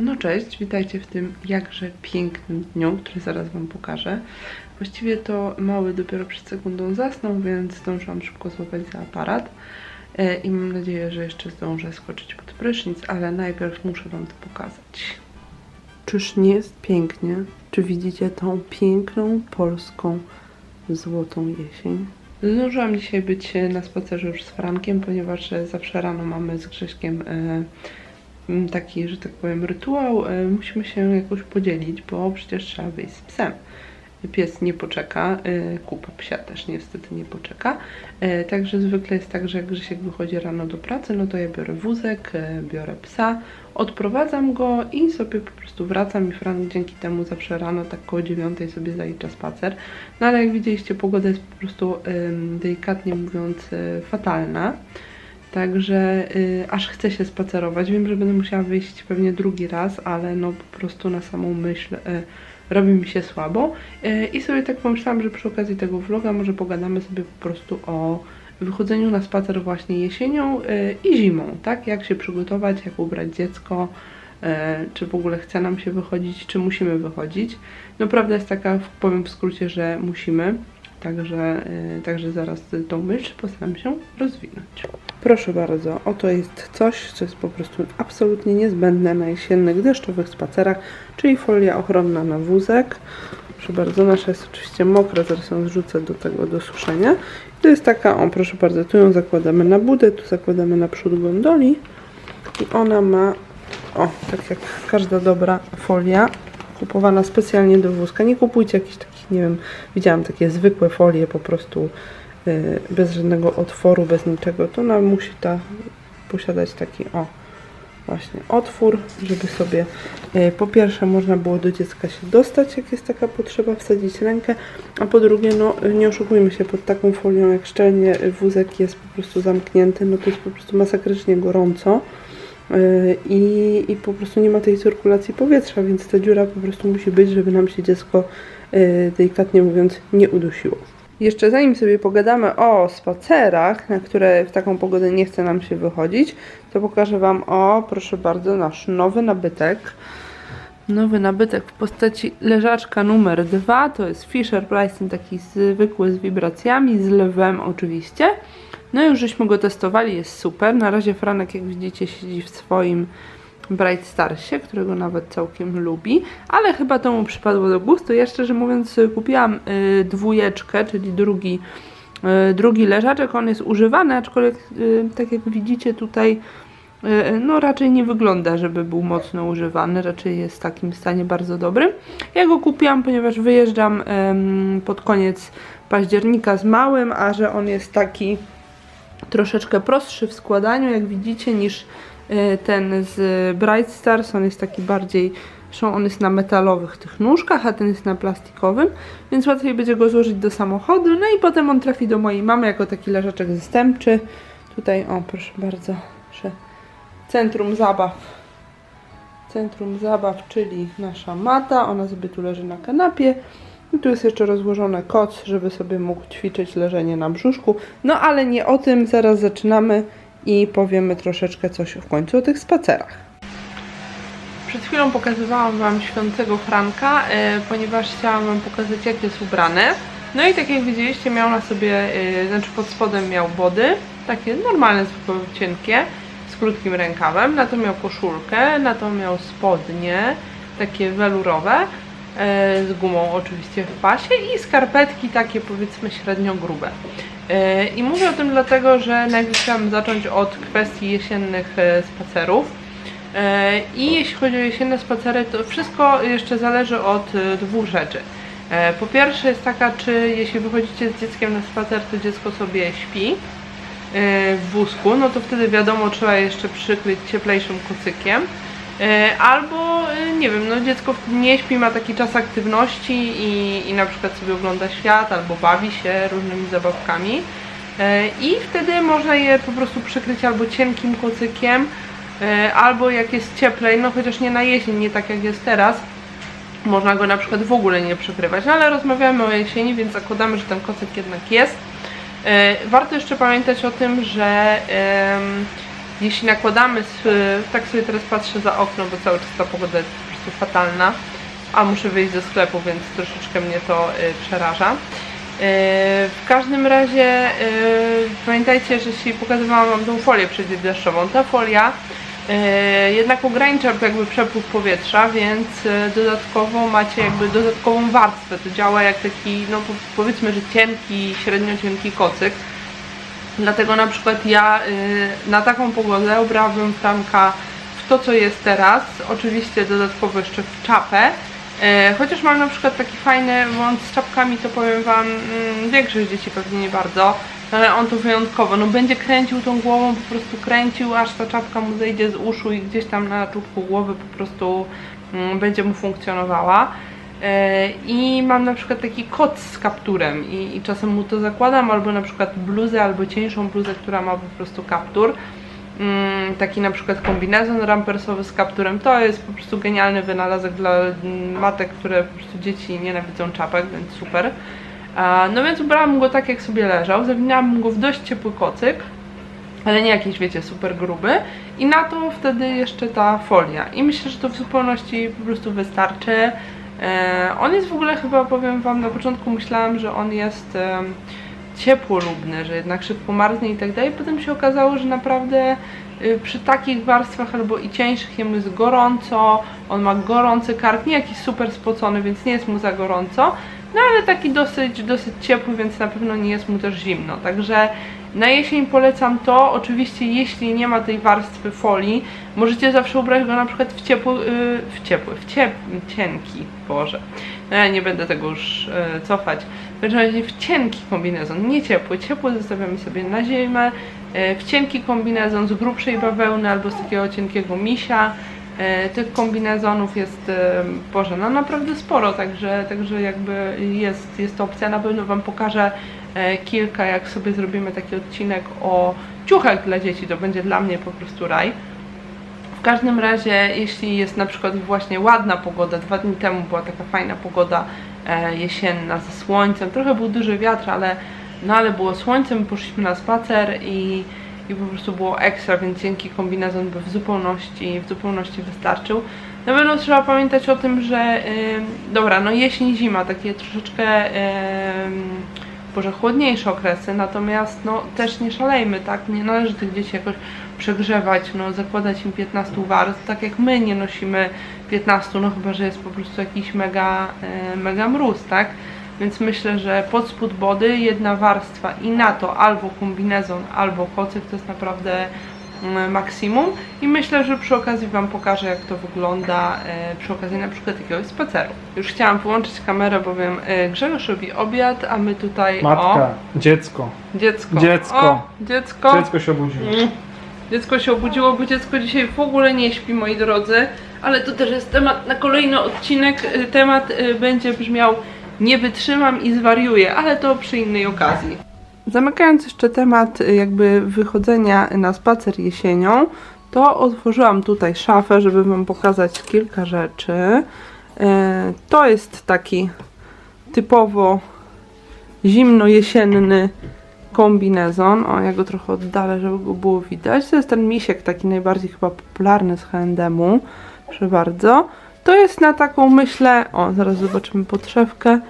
No cześć, witajcie w tym jakże pięknym dniu, który zaraz Wam pokażę. Właściwie to mały dopiero przed sekundą zasnął, więc zdążyłam szybko złapać za aparat e, i mam nadzieję, że jeszcze zdążę skoczyć pod prysznic, ale najpierw muszę Wam to pokazać. Czyż nie jest pięknie? Czy widzicie tą piękną polską złotą jesień? Zdążyłam dzisiaj być na spacerze już z Frankiem, ponieważ e, zawsze rano mamy z Grześkiem e, taki, że tak powiem, rytuał. E, Musimy się jakoś podzielić, bo przecież trzeba wyjść z psem. Pies nie poczeka, e, kupa psia też niestety nie poczeka. E, Także zwykle jest tak, że jak Grzesiek wychodzi rano do pracy, no to ja biorę wózek, biorę psa, odprowadzam go i sobie po prostu wracam i Frank dzięki temu zawsze rano tak koło dziewiątej sobie zalicza spacer. No ale jak widzieliście, pogoda jest po prostu delikatnie mówiąc fatalna. Także y, aż chcę się spacerować. Wiem, że będę musiała wyjść pewnie drugi raz, ale no po prostu na samą myśl y, robi mi się słabo. Y, I sobie tak pomyślałam, że przy okazji tego vloga może pogadamy sobie po prostu o wychodzeniu na spacer właśnie jesienią i zimą, tak? Jak się przygotować, jak ubrać dziecko, czy w ogóle chce nam się wychodzić, czy musimy wychodzić. No prawda jest taka, powiem w skrócie, że musimy. Także, y, także zaraz tą myśl postaram się rozwinąć. Proszę bardzo, oto jest coś, co jest po prostu absolutnie niezbędne na jesiennych, deszczowych spacerach, czyli folia ochronna na wózek. Proszę bardzo, nasza jest oczywiście mokra, zaraz ją zrzucę do tego do suszenia. I to jest taka, o proszę bardzo, tu ją zakładamy na budę, tu zakładamy na przód gondoli i ona ma, o, tak jak każda dobra folia, kupowana specjalnie do wózka. Nie kupujcie jakichś takich, nie wiem, widziałam takie zwykłe folie po prostu y, bez żadnego otworu, bez niczego. To ona musi ta posiadać taki, o, właśnie otwór, żeby sobie y, po pierwsze można było do dziecka się dostać, jak jest taka potrzeba, wsadzić rękę, a po drugie, no nie oszukujmy się, pod taką folią jak szczelnie wózek jest po prostu zamknięty, no to jest po prostu masakrycznie gorąco. Yy, i, i po prostu nie ma tej cyrkulacji powietrza, więc ta dziura po prostu musi być, żeby nam się dziecko yy, delikatnie mówiąc nie udusiło. Jeszcze zanim sobie pogadamy o spacerach, na które w taką pogodę nie chce nam się wychodzić, to pokażę Wam o, proszę bardzo, nasz nowy nabytek. Nowy nabytek w postaci leżaczka numer dwa, to jest Fisher Price, ten taki zwykły z wibracjami, z lewem oczywiście. No już żeśmy go testowali, jest super. Na razie Franek, jak widzicie, siedzi w swoim Bright Starsie, którego nawet całkiem lubi, ale chyba to mu przypadło do gustu. Ja szczerze mówiąc kupiłam y, dwójeczkę, czyli drugi, y, drugi leżaczek. On jest używany, aczkolwiek y, tak jak widzicie tutaj y, no raczej nie wygląda, żeby był mocno używany, raczej jest w takim stanie bardzo dobrym. Ja go kupiłam, ponieważ wyjeżdżam pod koniec października z małym, a że on jest taki troszeczkę prostszy w składaniu, jak widzicie, niż y, ten z Bright Stars. On jest taki bardziej, zresztą on jest na metalowych tych nóżkach, a ten jest na plastikowym, więc łatwiej będzie go złożyć do samochodu. No i potem on trafi do mojej mamy jako taki leżaczek zastępczy. Tutaj, o proszę bardzo, że centrum zabaw. Centrum zabaw, czyli nasza mata. Ona sobie tu leży na kanapie. I tu jest jeszcze rozłożony koc, żeby sobie mógł ćwiczyć leżenie na brzuszku. No ale nie o tym, zaraz zaczynamy i powiemy troszeczkę coś w końcu o tych spacerach. Przed chwilą pokazywałam Wam świątego Franka, e, ponieważ chciałam Wam pokazać jak jest ubrany. No i tak jak widzieliście miał na sobie, e, znaczy pod spodem miał body, takie normalne, zwykłe, cienkie, z krótkim rękawem. Na to miał koszulkę, na to miał spodnie, takie welurowe z gumą oczywiście w pasie i skarpetki takie powiedzmy średnio grube. E, I mówię o tym dlatego, że najpierw chciałam zacząć od kwestii jesiennych e, spacerów. E, I jeśli chodzi o jesienne spacery, to wszystko jeszcze zależy od e, dwóch rzeczy. E, Po pierwsze jest taka, czy jeśli wychodzicie z dzieckiem na spacer, to dziecko sobie śpi e, w wózku, no to wtedy wiadomo, trzeba jeszcze przykryć cieplejszym kocykiem. E, Albo, e, nie wiem, no dziecko nie śpi, ma taki czas aktywności i, i na przykład sobie ogląda świat albo bawi się różnymi zabawkami. E, I wtedy można je po prostu przykryć albo cienkim kocykiem, albo jak jest cieplej, no chociaż nie na jesień, nie tak jak jest teraz, można go na przykład w ogóle nie przykrywać. No ale rozmawiamy o jesieni, więc zakładamy, że ten kocyk jednak jest. Warto jeszcze pamiętać o tym, że jeśli nakładamy, tak sobie teraz patrzę za okno, bo cały czas ta pogoda jest po prostu fatalna, a muszę wyjść ze sklepu, więc troszeczkę mnie to y, przeraża. Y, W każdym razie y, pamiętajcie, że jeśli pokazywałam Wam tą folię przeciwdeszczową, ta folia jednak ogranicza jakby przepływ powietrza, więc dodatkowo macie jakby dodatkową warstwę. To działa jak taki, no po- powiedzmy, że cienki, średnio cienki kocyk. Dlatego na przykład ja y, na taką pogodę ubrałabym Franka w to, co jest teraz. Oczywiście dodatkowo jeszcze w czapę. E, Chociaż mam na przykład taki fajny, on z czapkami to powiem Wam, mm, większość dzieci pewnie nie bardzo, ale on to wyjątkowo, no będzie kręcił tą głową, po prostu kręcił, aż ta czapka mu zejdzie z uszu i gdzieś tam na czubku głowy po prostu mm, będzie mu funkcjonowała. E, I mam na przykład taki koc z kapturem i, i czasem mu to zakładam, albo na przykład bluzę, albo cieńszą bluzę, która ma po prostu kaptur. Mm, taki na przykład kombinezon rampersowy z kapturem. To jest po prostu genialny wynalazek dla matek, które po prostu dzieci nienawidzą czapek, więc super. A, No więc ubrałam go tak, jak sobie leżał. Zawinęłam go w dość ciepły kocyk, ale nie jakiś, wiecie, super gruby. I na to wtedy jeszcze ta folia. I myślę, że to w zupełności po prostu wystarczy. E, on jest w ogóle chyba, powiem Wam, na początku myślałam, że on jest ciepłolubny, że jednak szybko marznie i tak dalej. Potem się okazało, że naprawdę y, przy takich warstwach albo i cieńszych jemu jest gorąco, on ma gorący kark, nie jakiś super spocony, więc nie jest mu za gorąco, no ale taki dosyć, dosyć ciepły, więc na pewno nie jest mu też zimno. Także na jesień polecam to. Oczywiście, jeśli nie ma tej warstwy folii, możecie zawsze ubrać go na przykład w ciepły, yy, w ciepły, w ciep, cienki, Boże. No ja nie będę tego już yy, cofać. W każdym razie w cienki kombinezon, nie ciepły. Ciepły zostawiamy sobie na zimę. Yy, w cienki kombinezon z grubszej bawełny albo z takiego cienkiego misia. Tych kombinezonów jest, Boże, no naprawdę sporo, także, także jakby jest, jest to opcja. Na pewno Wam pokażę kilka, jak sobie zrobimy taki odcinek o ciuchach dla dzieci, to będzie dla mnie po prostu raj. W każdym razie, jeśli jest na przykład właśnie ładna pogoda, dwa dni temu była taka fajna pogoda e, jesienna ze słońcem, trochę był duży wiatr, ale, no ale było słońcem, poszliśmy na spacer i, i po prostu było ekstra, więc cienki kombinezon by w zupełności, w zupełności wystarczył. Na pewno trzeba pamiętać o tym, że ym, dobra, no jesień, zima, takie troszeczkę ym, Boże, chłodniejsze okresy, natomiast no też nie szalejmy, tak? Nie należy tych dzieci jakoś przegrzewać, no zakładać im 15 warstw, tak jak my nie nosimy 15, no chyba, że jest po prostu jakiś mega, e, mega mróz, tak? Więc myślę, że pod spód body jedna warstwa i na to albo kombinezon, albo kocyk to jest naprawdę maksimum i myślę, że przy okazji Wam pokażę jak to wygląda e, przy okazji na przykład jakiegoś spaceru. Już chciałam wyłączyć kamerę, bowiem e, Grzegorz robi obiad, a my tutaj Matka, o, dziecko. dziecko. Dziecko. O, dziecko. Dziecko się obudziło. Mm. Dziecko się obudziło, bo dziecko dzisiaj w ogóle nie śpi, moi drodzy. Ale to też jest temat na kolejny odcinek. Y, Temat będzie brzmiał nie wytrzymam i zwariuję, ale to przy innej okazji. Zamykając jeszcze temat y, jakby wychodzenia na spacer jesienią, to otworzyłam tutaj szafę, żeby Wam pokazać kilka rzeczy. Y, To jest taki typowo zimno-jesienny kombinezon. O, ja go trochę oddalę, żeby go było widać. To jest ten misiek, taki najbardziej chyba popularny z H&M-u. Proszę bardzo. To jest na taką, myślę, o, zaraz zobaczymy podszewkę.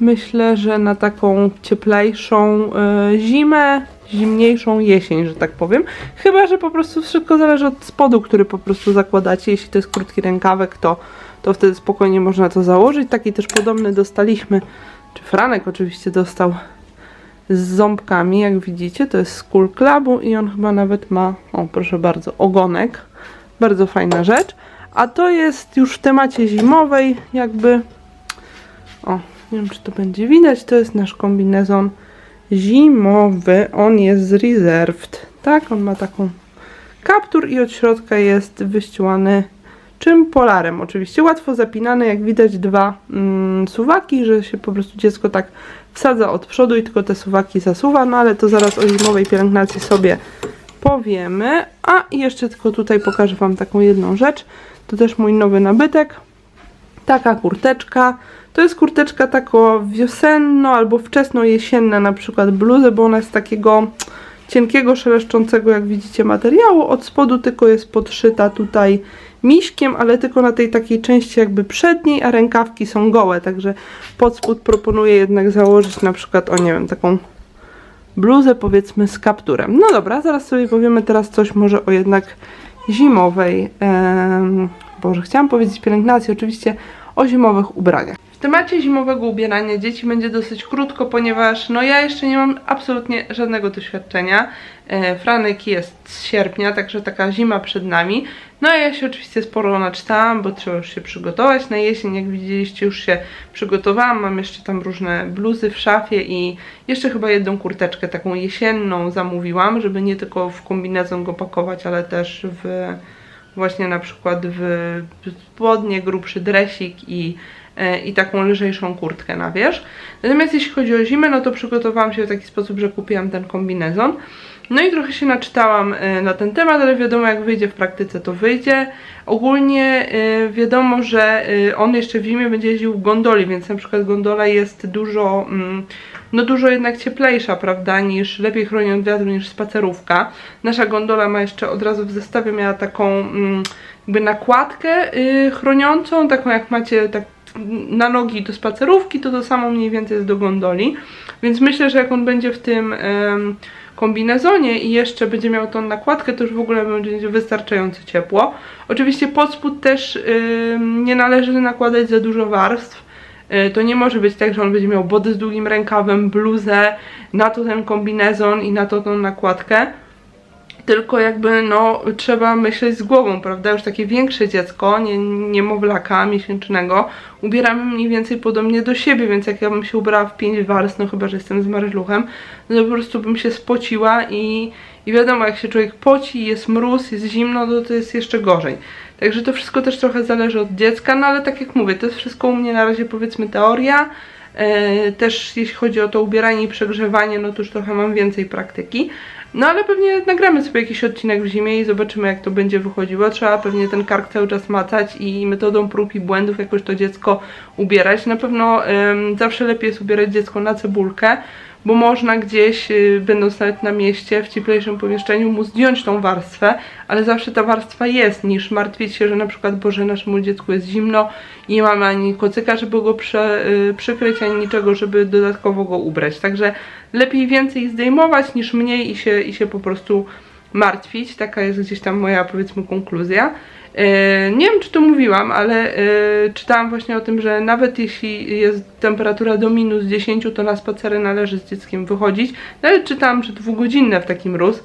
Myślę, że na taką cieplejszą y, zimę, zimniejszą jesień, że tak powiem. Chyba, że po prostu wszystko zależy od spodu, który po prostu zakładacie. Jeśli to jest krótki rękawek, to, to wtedy spokojnie można to założyć. Taki też podobny dostaliśmy, czy Franek oczywiście dostał z ząbkami, jak widzicie. To jest z Cool Clubu i on chyba nawet ma, o proszę bardzo, ogonek. Bardzo fajna rzecz. A to jest już w temacie zimowej, jakby. O, nie wiem czy to będzie widać. To jest nasz kombinezon zimowy. On jest z Reserved. Tak, on ma taką kaptur i od środka jest wyścielany czym polarem. Oczywiście łatwo zapinane, jak widać dwa mm, suwaki, że się po prostu dziecko tak wsadza od przodu i tylko te suwaki zasuwa, no ale to zaraz o zimowej pielęgnacji sobie powiemy. A jeszcze tylko tutaj pokażę Wam taką jedną rzecz. To też mój nowy nabytek. Taka kurteczka. To jest kurteczka tako wiosenno albo wczesno-jesienna na przykład bluzę, bo ona jest takiego cienkiego, szeleszczącego, jak widzicie, materiału. Od spodu tylko jest podszyta tutaj miśkiem, ale tylko na tej takiej części jakby przedniej, a rękawki są gołe, także pod spód proponuję jednak założyć na przykład, o nie wiem, taką bluzę powiedzmy z kapturem. No dobra, zaraz sobie powiemy teraz coś może o jednak zimowej, em, Boże, chciałam powiedzieć pielęgnacji, oczywiście o zimowych ubraniach. Temacie zimowego ubierania dzieci będzie dosyć krótko, ponieważ no ja jeszcze nie mam absolutnie żadnego doświadczenia. E, Franek jest z sierpnia, także taka zima przed nami. No a ja się oczywiście sporo naczytałam, bo trzeba już się przygotować na jesień. Jak widzieliście, już się przygotowałam. Mam jeszcze tam różne bluzy w szafie i jeszcze chyba jedną kurteczkę taką jesienną zamówiłam, żeby nie tylko w kombinezon go pakować, ale też w właśnie na przykład w spodnie, grubszy dresik i, i taką lżejszą kurtkę na wierzch. Natomiast jeśli chodzi o zimę, no to przygotowałam się w taki sposób, że kupiłam ten kombinezon. No i trochę się naczytałam e, na ten temat, ale wiadomo jak wyjdzie w praktyce to wyjdzie. Ogólnie e, wiadomo, że e, on jeszcze w zimie będzie jeździł w gondoli, więc na przykład gondola jest dużo, mm, no dużo jednak cieplejsza, prawda, niż lepiej chroni od wiatru niż spacerówka. Nasza gondola ma jeszcze od razu w zestawie miała taką mm, jakby nakładkę y, chroniącą, taką jak macie tak na nogi do spacerówki, to to samo mniej więcej jest do gondoli. Więc myślę, że jak on będzie w tym kombinezonie i jeszcze będzie miał tą nakładkę, to już w ogóle będzie wystarczająco ciepło. Oczywiście pod spód też nie należy nakładać za dużo warstw. Y, To nie może być tak, że on będzie miał body z długim rękawem, bluzę, na to ten kombinezon i na to tą nakładkę tylko jakby no trzeba myśleć z głową, prawda? Już takie większe dziecko, nie, niemowlaka miesięcznego, ubieramy mniej więcej podobnie do siebie, więc jak ja bym się ubrała w pięć warstw, no chyba, że jestem z maryluchem, no to po prostu bym się spociła i, i wiadomo, jak się człowiek poci, jest mróz, jest zimno, to to jest jeszcze gorzej. Także to wszystko też trochę zależy od dziecka, no ale tak jak mówię, to jest wszystko u mnie na razie powiedzmy teoria, Też jeśli chodzi o to ubieranie i przegrzewanie, no to już trochę mam więcej praktyki. No ale pewnie nagramy sobie jakiś odcinek w zimie i zobaczymy jak to będzie wychodziło. Trzeba pewnie ten kark cały czas macać i metodą prób i błędów jakoś to dziecko ubierać. Na pewno em, zawsze lepiej jest ubierać dziecko na cebulkę, bo można gdzieś, y, będąc nawet na mieście, w cieplejszym pomieszczeniu, mu zdjąć tą warstwę, ale zawsze ta warstwa jest, niż martwić się, że na przykład, Boże, naszemu dziecku jest zimno i nie mamy ani kocyka, żeby go prze, y, przykryć, ani niczego, żeby dodatkowo go ubrać. Także lepiej więcej zdejmować niż mniej i się, i się po prostu martwić. Taka jest gdzieś tam moja, powiedzmy, konkluzja. E, Nie wiem, czy to mówiłam, ale e, czytałam właśnie o tym, że nawet jeśli jest temperatura do minus 10, to na spacery należy z dzieckiem wychodzić. Nawet czytałam, że dwugodzinne w taki mróz.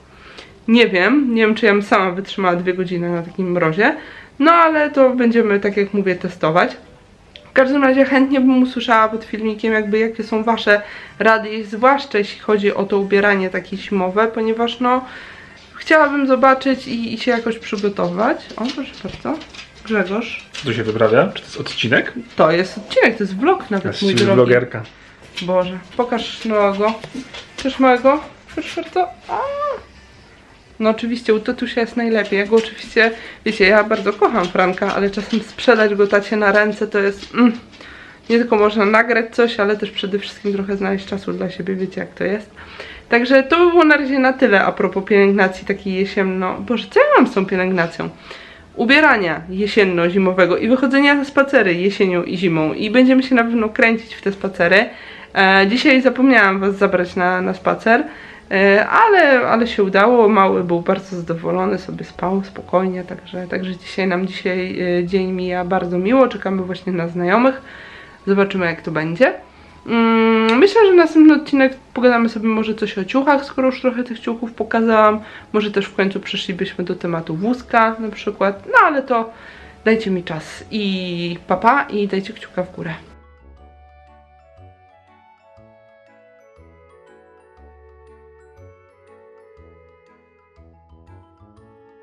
Nie wiem, nie wiem, czy ja bym sama wytrzymała dwie godziny na takim mrozie. No ale to będziemy, tak jak mówię, testować. W każdym razie chętnie bym usłyszała pod filmikiem, jakby jakie są Wasze rady, zwłaszcza jeśli chodzi o to ubieranie takie zimowe, ponieważ no chciałabym zobaczyć i, i się jakoś przygotować. O, proszę bardzo. Grzegorz. Co tu się wyprawia? Czy to jest odcinek? To jest odcinek, to jest vlog nawet Jest mój drogi. vlogerka. Boże, pokaż małego. Chcesz małego? Proszę bardzo. A. No oczywiście u tatusia jest najlepiej. Ja go oczywiście, wiecie, ja bardzo kocham Franka, ale czasem sprzedać go tacie na ręce to jest... Mm, nie tylko można nagrać coś, ale też przede wszystkim trochę znaleźć czasu dla siebie, wiecie jak to jest. Także to by było na razie na tyle a propos pielęgnacji takiej jesienno... Boże, co ja mam z tą pielęgnacją? Ubierania jesienno-zimowego i wychodzenia na spacery jesienią i zimą i będziemy się na pewno kręcić w te spacery. E, dzisiaj zapomniałam Was zabrać na, na spacer, e, ale, ale się udało. Mały był bardzo zadowolony, sobie spał spokojnie, także, także dzisiaj nam dzisiaj e, dzień mija bardzo miło. Czekamy właśnie na znajomych. Zobaczymy jak to będzie. Mm, Myślę, że następny odcinek pogadamy sobie może coś o ciuchach, skoro już trochę tych ciuchów pokazałam. Może też w końcu przeszlibyśmy do tematu wózka na przykład. No ale to dajcie mi czas i papa i dajcie kciuka w górę.